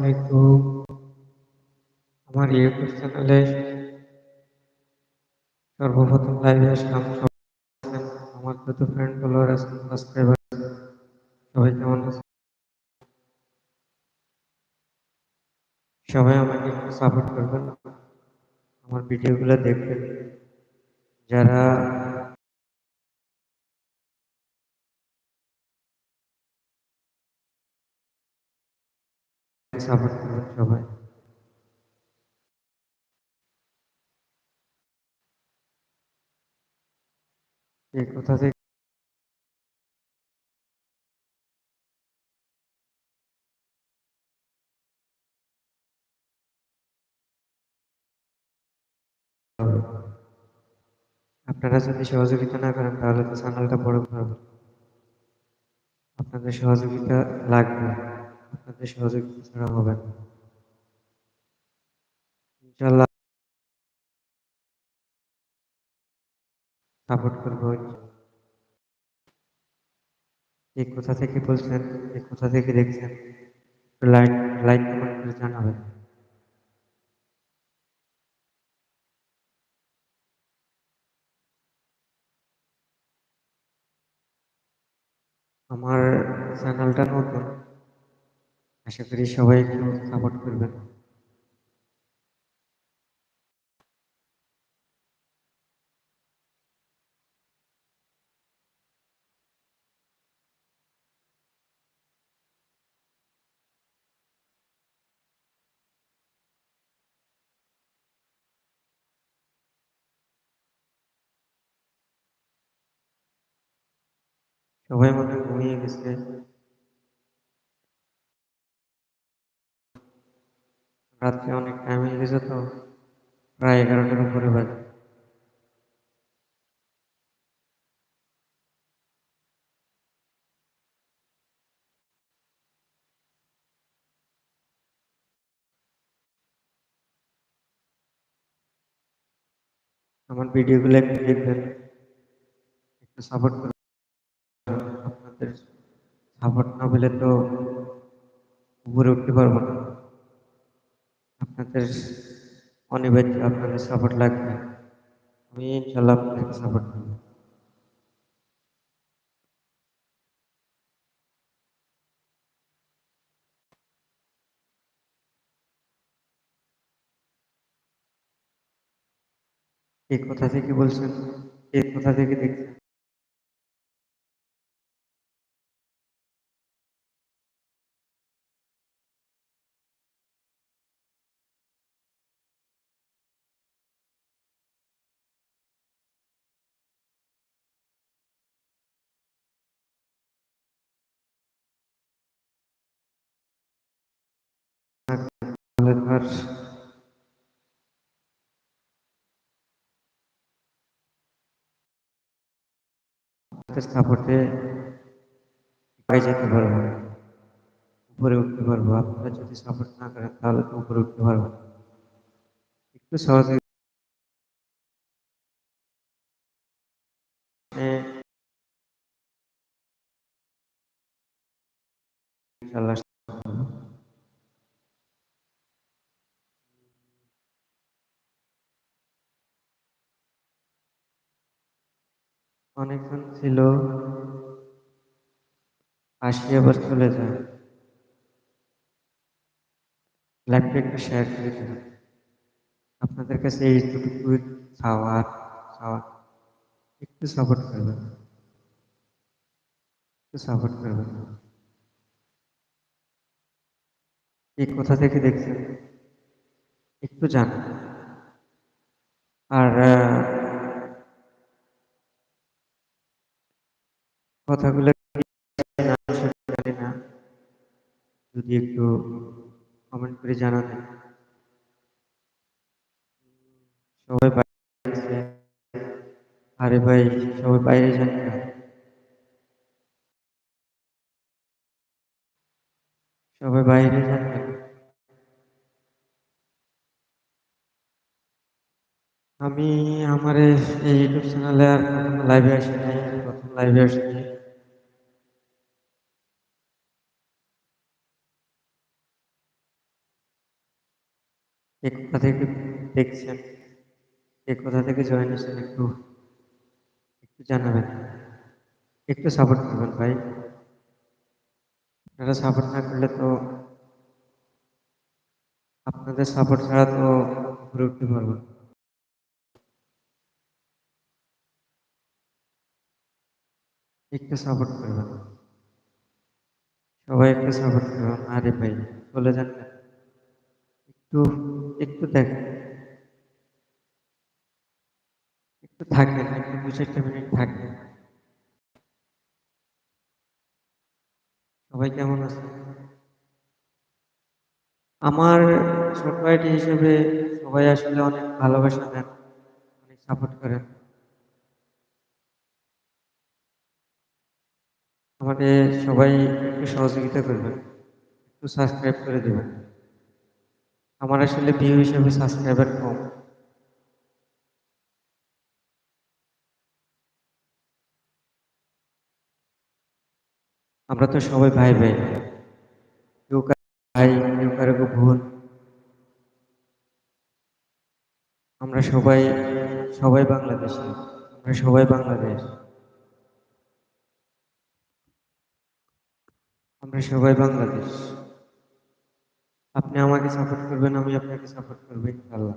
আলাইকুম আমার ইউটিউব চ্যানেলে সর্বপ্রথম লাইভে আসলাম। সবাই আছেন, আমার যত ফ্রেন্ড ফলোয়ার আছেন সাবস্ক্রাইবার সবাই কেমন আছেন? সবাই আমাকে একটু সাপোর্ট করবেন। আমার ভিডিওগুলো দেখবেন। যারা সাপোর্ট সবাই। আপনারা যদি সহযোগিতা না করেন, তাহলে তো চ্যানেলটা বড় হবে আপনাদের সহযোগিতা লাগবে আপনাদের সহযোগিতা ছাড়া হবে না। সাপোর্ট করব। কোথা থেকে বলছেন কোথা থেকে দেখছেন কমেন্ট করে জানাবেন। আমার চ্যানেলটা নতুন। আশা করি সবাই একটু সাপোর্ট করবেন। সবাই মনে হয় ঘুমিয়ে গেছে। রাত্রে অনেক টাইম হয়ে গেছে তো প্রায় এগারোটার উপরে বাজে। আমার ভিডিওগুলো একটু দেখবেন, একটু সাপোর্ট করবেন আপনাদের সাপোর্ট না পেলে তো উপরে উঠতে পারব না। আপনাদের অনিবার্য আপনাদের সাপোর্ট লাগবে। আমি ইনশাল্লাহ আপনাদেরকে সাপোর্ট করব। এই কোথা থেকে বলছেন, এই কোথা থেকে দেখছেন। তাহলে তো আর আপনাদের সাপোর্টে এগিয়ে যেতে পারব না উপরে উঠতে পারব আপনারা যদি সাপোর্ট না করেন তাহলে তো উপরে উঠতে পারব না একটু সহজে ইনশাল্লাহ অনেকজন ছিল। আসি আবার চলে যায়। লাইভটা একটু শেয়ার করে দেবেন আপনাদের কাছে এইটুকু চাওয়ার চাওয়ার একটু সাপোর্ট করবেন। একটু সাপোর্ট করবেন। এই কোথা থেকে দেখছেন। একটু জানান। আর কথাগুলো জানি যদি একটু কমেন্ট করে সবাই বাইরে আরে ভাই, সবাই বাইরে যান না। সবাই বাইরে যান আমি আমার এই ইউটিউব চ্যানেলে আর লাইভে আসি নাই, প্রথম লাইভে আসছি কে কোথা থেকে দেখছেন কে কোথা থেকে জয়েন হয়েছেন একটু একটু জানাবেন। একটু সাপোর্ট করবেন ভাই। আপনারা সাপোর্ট না করলে তো আপনাদের সাপোর্ট ছাড়া তো উপরে উঠতে পারব। একটু সাপোর্ট করবেন। সবাই একটু সাপোর্ট করবেন। আরে ভাই, চলে যান একটু একটু দেখেন একটু থাকেন একটু দু চারটা মিনিট থাকেন সবাই কেমন আছে? আমার ছোট হিসেবে সবাই আসলে অনেক ভালোবাসা দেন, অনেক সাপোর্ট করেন। আমাকে সবাই একটু সহযোগিতা করবেন, একটু সাবস্ক্রাইব করে দেবেন। আমার আসলে ভিউ হিসেবে সাবস্ক্রাইবার কম। আমরা তো সবাই ভাই ভাই। কেউ ভাই, কেউ কারও বোন। আমরা সবাই সবাই বাংলাদেশি। আমরা সবাই বাংলাদেশ। আমরা সবাই বাংলাদেশ। আপনি আমাকে সাপোর্ট করবেন, আমি আপনাকে সাপোর্ট করব ইনশাল্লাহ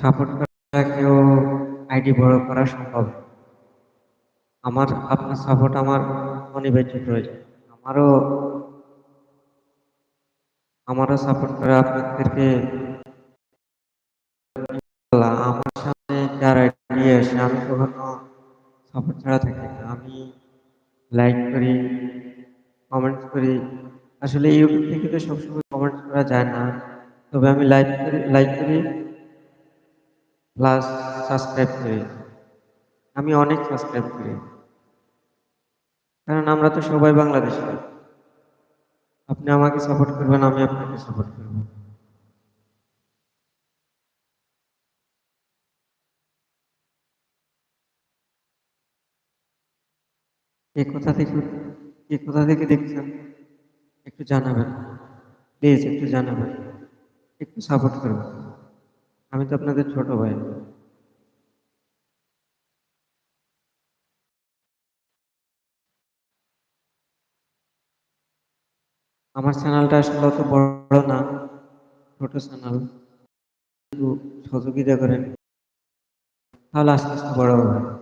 সাপোর্ট করা কেউ আইডি বড় করা সম্ভব আমার, আপনার সাপোর্ট আমার অনিবার্য প্রয়োজন। আমারও আমারও সাপোর্ট করা আপনাদেরকে আমার সামনে যারা আসে, আমি কখনো সাপোর্ট ছাড়া থাকি আমি লাইক করি কমেন্টস করি। আসলে ইউটিউব থেকে তো সবসময় কমেন্টস করা যায় না। তবে আমি লাইক করি লাইক করি প্লাস সাবস্ক্রাইব করি। আমি অনেক সাবস্ক্রাইব করি। কারণ আমরা তো সবাই বাংলাদেশি। আপনি আমাকে সাপোর্ট করবেন, আমি আপনাকে সাপোর্ট করব। কে কোথা থেকে কে কোথা থেকে দেখছেন, একটু জানাবেন। প্লিজ একটু জানাবেন। একটু সাপোর্ট করবেন। আমি তো আপনাদের ছোট ভাই। আমার চ্যানেলটা আসলে অত বড় না, ছোট চ্যানেল একটু সহযোগিতা করেন। তাহলে আস্তে আস্তে বড় হবে।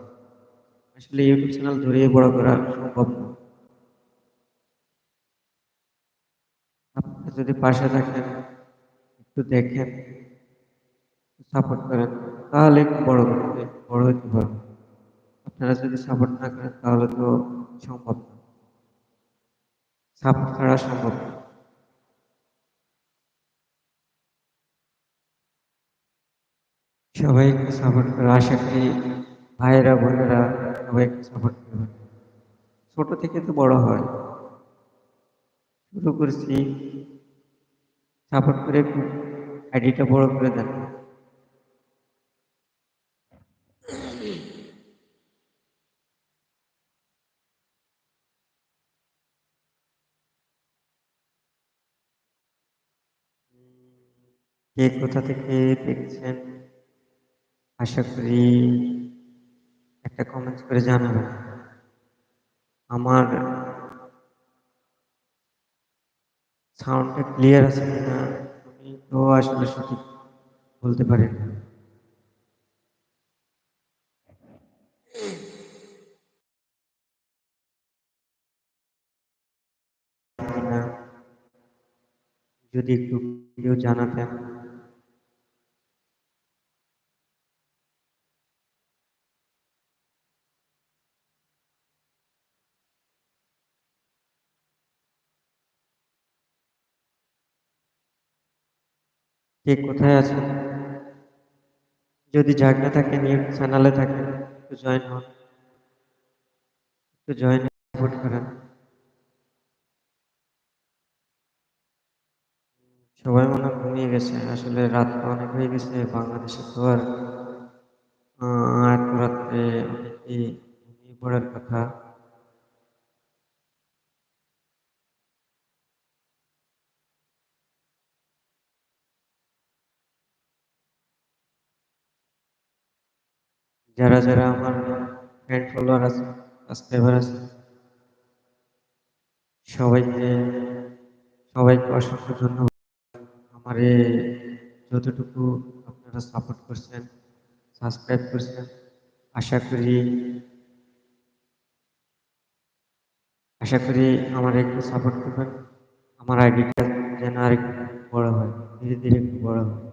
আসলে ইউটিউব চ্যানেল ধরিয়ে বড় করা সম্ভব না। যদি পাশে থাকেন, একটু দেখেন সাপোর্ট করেন, তাহলে বড় করতে বড় হতে পারব আপনারা যদি সাপোর্ট না করেন, তাহলে তো সম্ভব না। সাপোর্ট ছাড়া সম্ভব না। সবাই একটু সাপোর্ট করে, আশা করি ভাইয়েরা, বোনেরা ছোট থেকে তো বড় হয়। শুরু করছি। সাপোর্ট করে আইডিটা বড় করে দেন কে কোথা থেকে দেখছেন? আশা করি একটা কমেন্টস করে জানাবেন আমার সাউন্ডটা ক্লিয়ার আছে কিনা আমি তো আসলে সঠিক বলতে পারি না। যদি একটু কেউ জানাতেন। কে কোথায় আছেন যদি জাগনা থাকে, নিউজ চ্যানেলে থাকেন একটু জয়েন হন। একটু জয়েন সাপোর্ট করেন। সবাই মনে ঘুমিয়ে গেছে। আসলে রাত অনেক হয়ে গেছে, বাংলাদেশে তো আর রাত্রে অনেকেই ঘুমিয়ে পড়ার কথা। যারা যারা আমার ফ্রেন্ড ফলোয়ার আছে সাবস্ক্রাইবার আছে, সবাইকে সবাইকে অসংখ্য ধন্যবাদ। আমারে যতটুকু আপনারা সাপোর্ট করছেন সাবস্ক্রাইব করছেন, আশা করি আশা করি আমার একটু সাপোর্ট করবেন। আমার আইডিটা যেন আর একটু বড় হয়, ধীরে ধীরে একটু বড় হয়।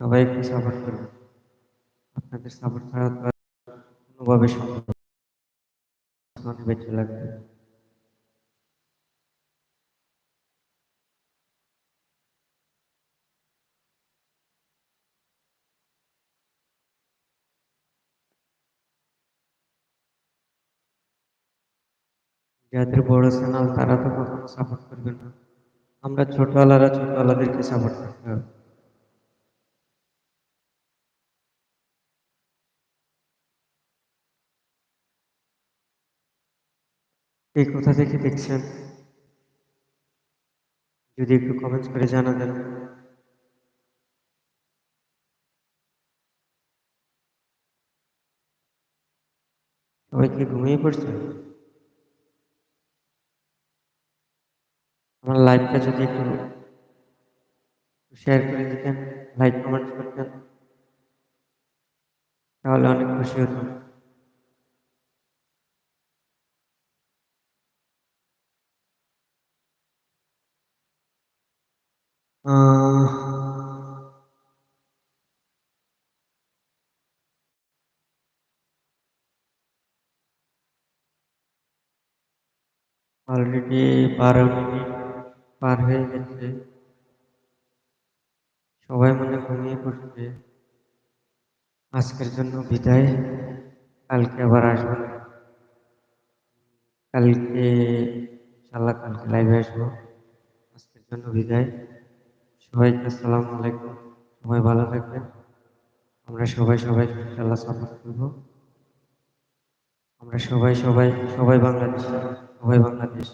সবাই একটু সাপোর্ট করবেন। আপনাদের সাপোর্ট ছাড়া তো আর কোনোভাবে সম্ভব না। আসমানে বেঁচে লাগবে যাদের বড় চ্যানেল, তারা তো কখনো সাপোর্ট করবে না। আমরা ছোটওয়ালারা ছোটওয়ালাদেরকে সাপোর্ট করতে হবে। এই কোথা থেকে দেখছেন। যদি একটু কমেন্টস করে জানাতেন সবাই কি ঘুমিয়ে পড়ছে? আমার লাইভটা যদি একটু শেয়ার করে দিতেন লাইক কমেন্ট করতেন, তাহলে অনেক খুশি হতাম। অলরেডি বারো মিনিট পার হয়ে গেছে। সবাই মনে ঘুমিয়ে পড়ছে। আজকের জন্য বিদায়। কালকে আবার আসব। কালকে ইনশাল্লাহ কালকে লাইভে আসব। আজকের জন্য বিদায়। সবাইকে আসসালামু আলাইকুম। সবাই ভালো থাকবেন। আমরা সবাই সবাই খেলা সাপোর্ট করব। আমরা সবাই সবাই সবাই বাংলাদেশ সবাই বাংলাদেশ।